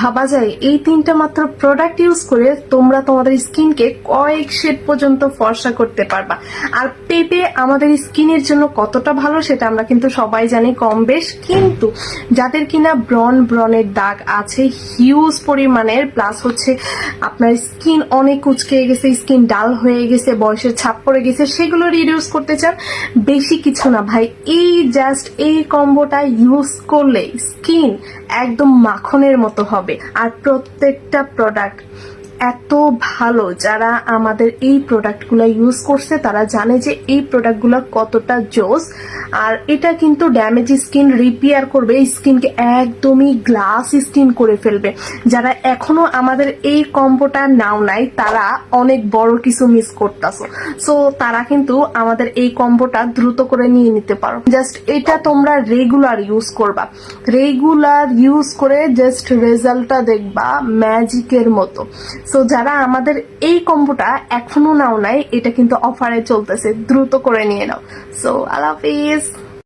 ভাবা যায়, এই তিনটা মাত্র প্রোডাক্ট ইউজ করে তোমরা তোমাদের স্কিনকে কয়েক শেড পর্যন্ত ফর্সা করতে পারবা। আর পেঁপে আমাদের স্কিনের জন্য কতটা ভালো সেটা আমরা কিন্তু সবাই জানি কম বেশ, কিন্তু যাদের কিনা ব্রন ব্রনের দাগ আছে হিউজ পরিমাণের প্লাস হচ্ছে আপনার স্কিন অনেক কুচকে গেছে, স্কিন ডাল হয়ে গেছে, বয়সের ছাপ পড়ে গেছে, সেগুলো রিডিউস করতে চান, বেশি কিছু না ভাই, এই জাস্ট এই কম্বোটা ইউজ করলে স্কিন একদম মাখনের মতো হবে। আর প্রত্যেকটা প্রোডাক্ট এত ভালো যারা আমাদের এই প্রোডাক্টগুলো ইউজ করছে, তারা জানে যে এই প্রোডাক্টগুলো কতটা জোস। আর এটা কিন্তু ড্যামেজ স্কিন রিপেয়ার করবে স্কিনকে একদমই গ্লাস স্কিন করে ফেলবে। যারা এখনও আমাদের এই কম্বোটা নাও নাই, তারা অনেক বড় কিছু মিস করতেছো। সো তারা কিন্তু আমাদের এই কম্বোটা দ্রুত করে নিয়ে নিতে পারো। জাস্ট এটা তোমরা রেগুলার ইউজ করবা। রেগুলার ইউজ করে জাস্ট রেজাল্টটা দেখবা ম্যাজিকের মতো। সো যারা আমাদের এই কম্বোটা এখনও নাও নাই, এটা কিন্তু অফারে চলতেছে, দ্রুত করে নিয়ে নাও। সো আল্লাহ হাফিজ।